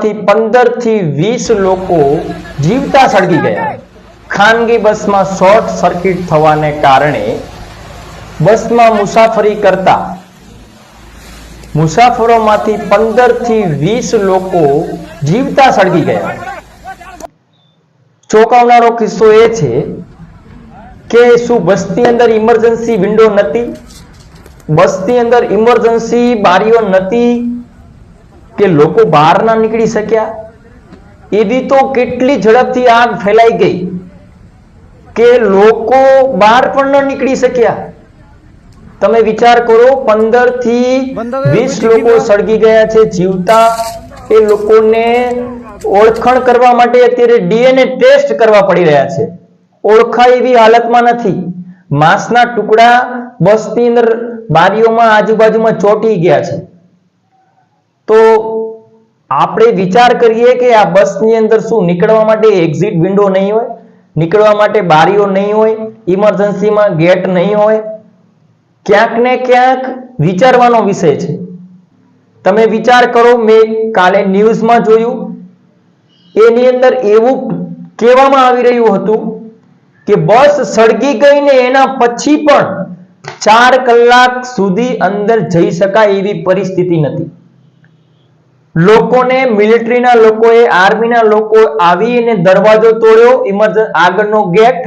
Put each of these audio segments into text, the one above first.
મુસાફરોમાંથી પંદરથી વીસ લોકો જીવતા સળગી ગયા. ખાનગી બસમાં શોર્ટ સર્કિટ થવાને કારણે બસમાં મુસાફરી કરતા મુસાફરોમાંથી પંદરથી વીસ લોકો જીવતા સળગી ગયા. ચોંકાવનારો કિસ્સો એ છે કે શું બસની અંદર ઇમરજન્સી વિન્ડો નથી બસની અંદર ઇમરજન્સી બારીઓ નથી કે લોકો બહાર ના નીકળી શક્યા? એવી તો કેટલી ઝડપથી આગ ફેલાઈ ગઈ કે લોકો બહાર પણ ન નીકળી શક્યા? તમે વિચાર કરો પંદરથી વીસ લોકો સળગી ગયા છે જીવતા. એ લોકોને ઓળખણ કરવા માટે અત્યારે ડીએનએ ટેસ્ટ કરવા પડી રહ્યા છે. ઓળખાય એવી હાલતમાં નથી. માંસના ટુકડા બસની અંદર બારીઓમાં આજુબાજુમાં ચોંટી ગયા છે. તો આપણે વિચાર કરીએ કે આ બસની અંદર શું નીકળવા માટે એક્ઝિટ વિન્ડો નહીં હોય, નીકળવા માટે બારીઓ નહીં હોય ઇમરજન્સીમાં ગેટ નહીં હોય. ક્યાંક ને ક્યાંક વિચારવાનો વિષય છે. તમે વિચાર કરો, મેં કાલે ન્યૂઝમાં જોયું, એની અંદર એવું કહેવામાં આવી રહ્યું હતું કે બસ સળગી ગઈ ને એના પછી પણ ચાર કલાક સુધી અંદર જઈ શકાય એવી પરિસ્થિતિ નથી. લોકોને, મિલિટરીના લોકોએ, આર્મીના લોકો આવી અને દરવાજો તોડ્યો ઇમરજન્સી આગળનો ગેટ,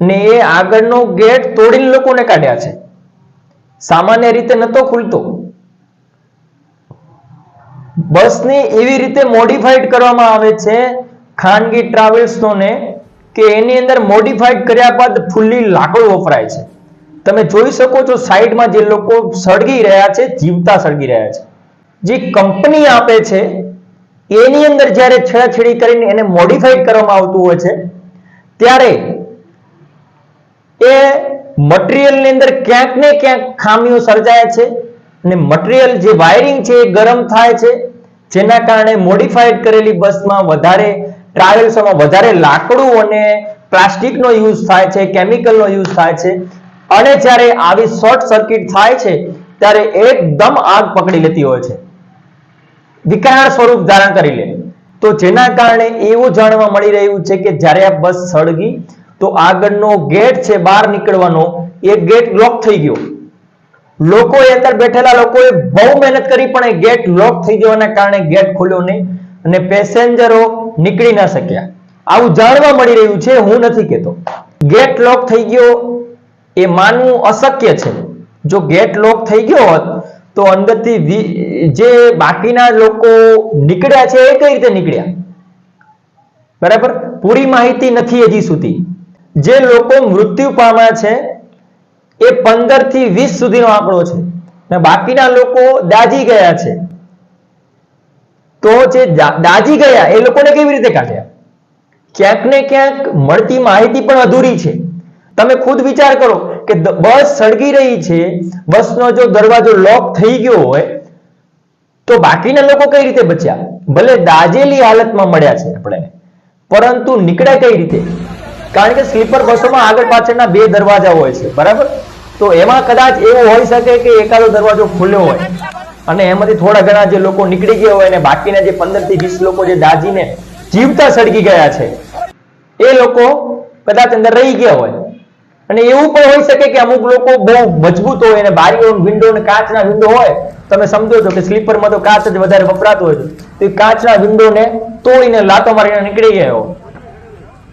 ને એ આગળનો ગેટ તોડીને લોકોને કાઢ્યા છે. સામાન્ય રીતે નતો ખુલતો. બસને એવી રીતે મોડિફાઈડ કરવામાં આવે છે, ખાનગી ટ્રાવેલ્સોને, કે એની અંદર મોડિફાઈડ કર્યા બાદ ફૂલ્લી લાકડું વપરાય છે. તમે જોઈ શકો છો, સાઈડમાં જે લોકો સળગી રહ્યા છે, જીવતા સળગી રહ્યા છે. જે કંપની આપે છે, એની અંદર જ્યારે છેડાછેડી કરીને એને મોડિફાઈડ કરવામાં આવતું હોય છે, ત્યારે એ મટીરિયલની અંદર ક્યાંક ને ક્યાંક ખામીઓ સર્જાય છે અને મટીરિયલ જે વાયરિંગ છે એ ગરમ થાય છે, જેના કારણે મોડિફાઈડ કરેલી બસમાં વધારે ટ્રાવેલ્સોમાં વધારે લાકડું અને પ્લાસ્ટિકનો યુઝ થાય છે કેમિકલનો યુઝ થાય છે. અને જ્યારે આવી શોર્ટ સર્કિટ થાય છે, ત્યારે એકદમ આગ પકડી લેતી હોય છે. વિકરાળ સ્વરૂપ ધારણ કરી લે. તો જેના કારણે એવું જાણવા મળી રહ્યું છે કે જ્યારે આ બસ સળગી, તો આગળનો ગેટ છે બહાર નીકળવાનો, એ ગેટ લોક થઈ ગયો. લોકોએ અંદર બેઠેલા લોકોએ બહુ મહેનત કરી, પણ એ ગેટ લોક થઈ જવાના કારણે ગેટ ખુલ્યો નહીં અને પેસેન્જરો નીકળી ના શક્યા. આવું જાણવા મળી રહ્યું છે, હું નથી કહેતો. ગેટ લોક થઈ ગયો એ માનવું અશક્ય છે. જો ગેટ લોક થઈ ગયો હોત તો અંદરથી વી- જે બાકીના લોકો નીકળ્યા છે એ કઈ રીતે નીકળ્યા? બરાબર? પૂરી માહિતી નથી હજી સુધી. જે લોકો મૃત્યુ પામ્યા છે, એ પંદરથી વીસ સુધીનો આંકડો છે. ને બાકીના લોકો દાજી ગયા છે. તો જે દાજી ગયા, એ લોકોને કેવી રીતે કાઢ્યા? ક્યાંક ને ક્યાંક મળતી માહિતી પણ અધૂરી છે. તમે ખુદ વિચાર કરો કે બસ સળગી રહી છે, બસનો જો દરવાજો લોક થઈ ગયો હોય, તો બાકીના લોકો કઈ રીતે બચ્યા? ભલે દાજેલી હાલતમાં મળ્યા છે આપણે, પરંતુ નીકળ્યા કઈ રીતે? કારણ કે સ્લીપર બસોમાં આગળ પાછળના બે દરવાજા હોય છે, બરાબર? તો એમાં કદાચ એવું હોઈ શકે કે એકાદો દરવાજો ખુલ્યો હોય, અને એમાંથી થોડા ઘણા જે લોકો નીકળી ગયા હોય અને બાકીના જે પંદરથી વીસ લોકો જે દાજીને જીવતા સળગી ગયા છે, એ લોકો કદાચ અંદર રહી ગયા હોય. અને એવું પણ હોઈ શકે કે અમુક લોકો બહુ મજબૂત હોય અને બારીઓ વિન્ડો અને કાચના વિન્ડો હોય તમે સમજો છો કે સ્લીપરમાં તો કાચ જ વધારે વપરાતો હોય તો એ કાચના વિન્ડોને તોડીને લાતો મારીને નીકળી ગયા. હોય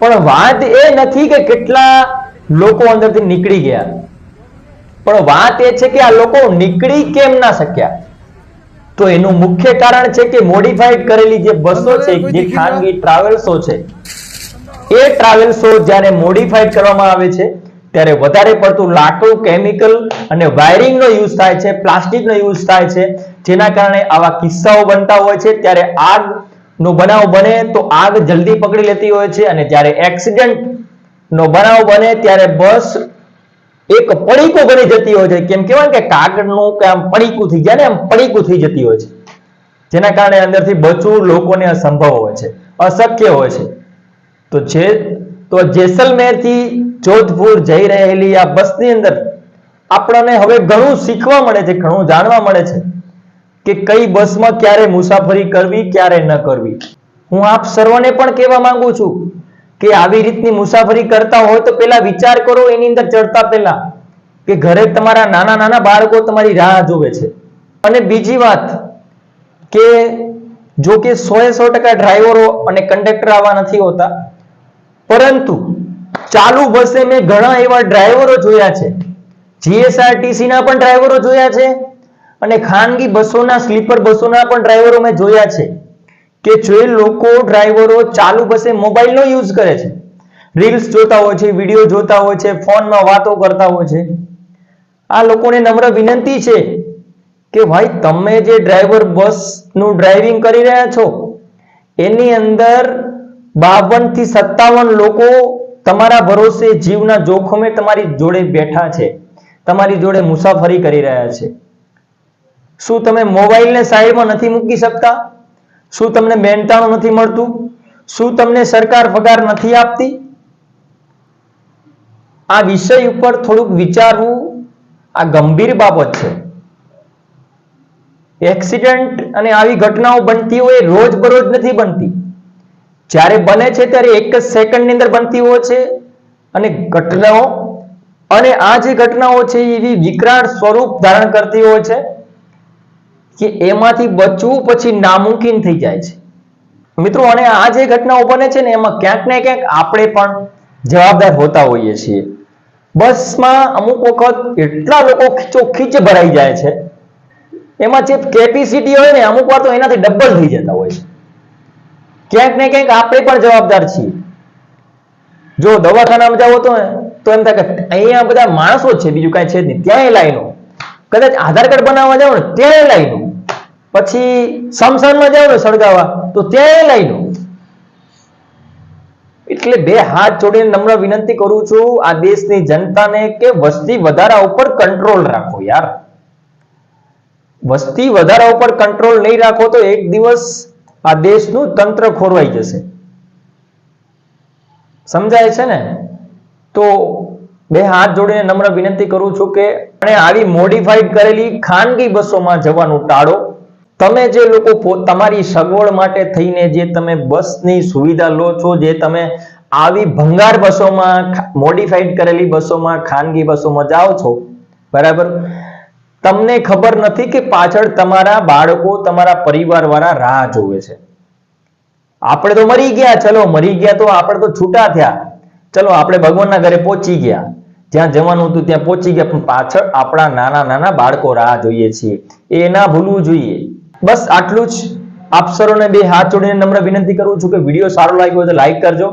પણ વાત એ નથી કે કેટલા લોકો અંદરથી નીકળી ગયા. પણ વાત એ છે કે આ લોકો નીકળી કેમ ના શક્યા? તો એનું મુખ્ય કારણ છે કે મોડિફાઈડ કરેલી જે બસો છે જે ખાનગી ટ્રાવેલ્સો છે એ ટ્રાવેલ્સો જ્યારે મોડિફાઈડ કરવામાં આવે છે ત્યારે વધારે પડતું લાકડું કેમિકલ અને વાયરિંગનો યુઝ થાય છે પ્લાસ્ટિકનો યુઝ થાય છે. જેના કારણે આવા કિસ્સાઓ બનતા હોય છે. ત્યારે આગ નો બનાવ બને તો આગ જલ્દી પકડી લેતી હોય છે અને જ્યારે એક્સિડન્ટ નો બનાવ બને ત્યારે બસ એક પડીકું બની જતી હોય છે. કેમ કહેવાય કે કાગળનું કે આમ પડીકું થઈ જાય ને, આમ પડીકું થઈ જતી હોય છે. જેના કારણે અંદરથી બચવું લોકોને અસંભવ હોય છે, અશક્ય હોય છે. તો જે, તો જેસલમેરથી જોધપુર જઈ રહેલી આ બસની અંદર આપણને હવે ઘણું શીખવા મળે છે, ઘણું જાણવા મળે છે કે કઈ બસમાં ક્યારે મુસાફરી કરવી, ક્યારે ન કરવી. હું આપ સર્વને પણ કહેવા માંગુ છું કે આવી રીતની મુસાફરી કરતા હોય તો પેલા વિચાર કરો એની અંદર ચડતા પહેલા કે ઘરે તમારા નાના નાના બાળકો તમારી રાહ જોવે છે. અને બીજી વાત કે જો કે સો સો ટકા ડ્રાઈવરો અને કંડક્ટર આવા નથી હોતા, પરંતુ ચાલુ બસે મેં ઘણા એવા ડ્રાઈવરો જોયા છે. જીએસઆરટીસી ના પણ ડ્રાઈવરો જોયા છે અને ખાનગી બસોના, સ્લીપર બસોના પણ ડ્રાઈવરો મેં જોયા છે કે જે લોકો ડ્રાઈવરો ચાલુ બસે મોબાઈલનો યુઝ કરે છે. રીલ્સ જોતા હોય છે વીડિયો જોતા હોય છે, ફોનમાં વાતો કરતા હોય છે. આ લોકોને નમ્ર વિનંતી છે કે ભાઈ, તમે જે ડ્રાઈવર બસનું ડ્રાઈવિંગ કરી રહ્યા છો, એની અંદર બાવનથી સત્તાવન લોકો તમારા ભરોસે જીવના જોખમે તમારી જોડે બેઠા છે. તમારી જોડે મુસાફરી કરી રહ્યા છે. શું તમે મોબાઈલને સાઈડમાં નથી મૂકી શકતા? શું તમને મહેનતાણું નથી મળતું? શું તમને સરકાર પગાર નથી આપતી? આ વિષય ઉપર થોડુંક વિચારવું આ ગંભીર બાબત છે. એક્સિડન્ટ અને આવી ઘટનાઓ બનતી હોય એ રોજબરોજ નથી બનતી. જ્યારે બને છે ત્યારે એક જ સેકન્ડની અંદર બનતી હોય છે અને ઘટનાઓ અને આ જે ઘટનાઓ છે એવી વિકરાળ સ્વરૂપ ધારણ કરતી હોય છે કે એમાંથી બચવું પછી નામુમકિન થઈ જાય છે. મિત્રો, અને આ જે ઘટનાઓ બને છે ને એમાં ક્યાંક ને ક્યાંક આપણે પણ જવાબદાર હોતા હોઈએ છીએ. બસમાં અમુક વખત એટલા લોકો ખીચોખીચ ભરાઈ જાય છે. એમાં જે કેપેસિટી હોય ને અમુક વાર તો એનાથી ડબલ થઈ જતા હોય છે. ક્યાંક ને ક્યાંક આપણે પણ જવાબદાર છીએ. જો દવાખાનામાં જાવ તો તો એમ થાય કે અહીંયા બધા માણસો છે, બીજું કાંઈ છે જ નહીં. ત્યાંય લાઈનો. કદાચ આધાર કાર્ડ બનાવવા જાવ ને ત્યાંય લાઈનો. પછી સમસાનમાં જાવ ને સળગાવવા, તો ત્યાંય લાઈનો. એટલે બે હાથ જોડીને નમ્ર વિનંતી કરું છું, આ દેશની જનતાને કે વસ્તી વધારા ઉપર કંટ્રોલ રાખો યાર. વસ્તી વધારા ઉપર કંટ્રોલ નહીં રાખો તો એક દિવસ આ દેશનું તંત્ર ખોરવાઈ જશે. સમજાય છે ને? તો બે હાથ જોડીને નમ્ર વિનંતી કરું છું કે અને આવી મોડિફાઈડ કરેલી ખાનગી બસોમાં જવાનું ટાળો. તમે જે લોકો તમારી સગવડ માટે થઈને જે તમે બસની સુવિધા લો છો, જે તમે આવી ભંગાર બસોમાં મોડિફાઈડ કરેલી બસોમાં ખાનગી બસોમાં જાઓ છો, બરાબર? તમને ખબર નથી કે પાછળ તમારા બાળકો, તમારા પરિવાર વાળા રાહ જોવે છે. આપણે તો મરી ગયા, ચલો, મરી ગયા તો આપણે તો છૂટા થયા. ચલો, આપણે ભગવાનના ઘરે પહોંચી ગયા. જ્યાં જવાનું હતું ત્યાં પહોંચી ગયા, પણ પાછળ આપણા નાના નાના બાળકો રાહ જોઈએ છીએ. એ ના ભૂલવું જોઈએ. બસ આટલું જ. આપ સર્વને બે હાથ જોડીને નમ્ર વિનંતી કરું છું કે વીડિયો સારો લાગ્યો હોય તો લાઈક કરજો.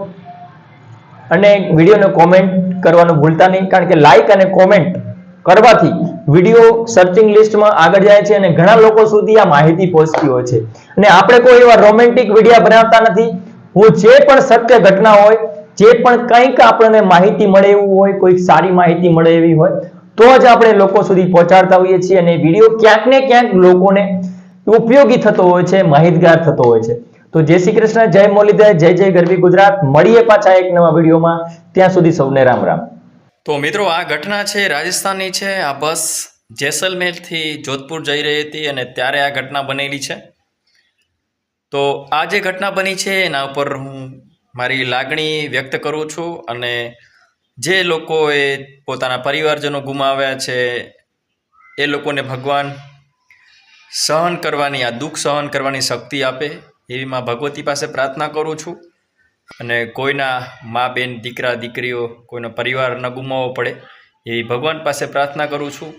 અને વિડીયોને કોમેન્ટ કરવાનું ભૂલતા નહીં, કારણ કે લાઈક અને કોમેન્ટ કરવાથી વીડિયો સર્ચિંગ લિસ્ટમાં આગળ જાય છે અને ઘણા લોકો સુધી આ માહિતી પહોંચતી હોય છે. અને આપણે કોઈ એવા રોમેન્ટિક વીડિયો બનાવતા નથી. હું જે પણ સત્ય ઘટના હોય, જે પણ કંઈક આપણને માહિતી મળે એવું હોય કોઈ સારી માહિતી મળે એવી હોય, તો જ આપણે લોકો સુધી પહોંચાડતા હોઈએ છીએ અને વીડિયો ક્યાંક ને ક્યાંક લોકોને ઉપયોગી થતો હોય છે, માહિતગાર થતો હોય છે. તો જય શ્રી કૃષ્ણ, જય મુરલીધર જય જય ગરવી ગુજરાત. મળીએ પાછા એક નવા વિડીયોમાં. ત્યાં સુધી સૌને રામ રામ. તો મિત્રો, આ ઘટના છે, રાજસ્થાનની છે. આ બસ જેસલમેરથી જોધપુર જઈ રહી હતી અને ત્યારે આ ઘટના બનેલી છે. તો આ જે ઘટના બની છે, એના ઉપર હું મારી લાગણી વ્યક્ત કરું છું અને જે લોકોએ પોતાના પરિવારજનો ગુમાવ્યા છે, એ લોકોને ભગવાન સહન કરવાની, આ દુઃખ સહન કરવાની શક્તિ આપે, એવી માં ભગવતી પાસે પ્રાર્થના કરું છું. અને કોઈના મા બેન, દીકરા, દીકરીઓ કોઈનો પરિવાર ન ગુમાવવો પડે, એવી ભગવાન પાસે પ્રાર્થના કરું છું.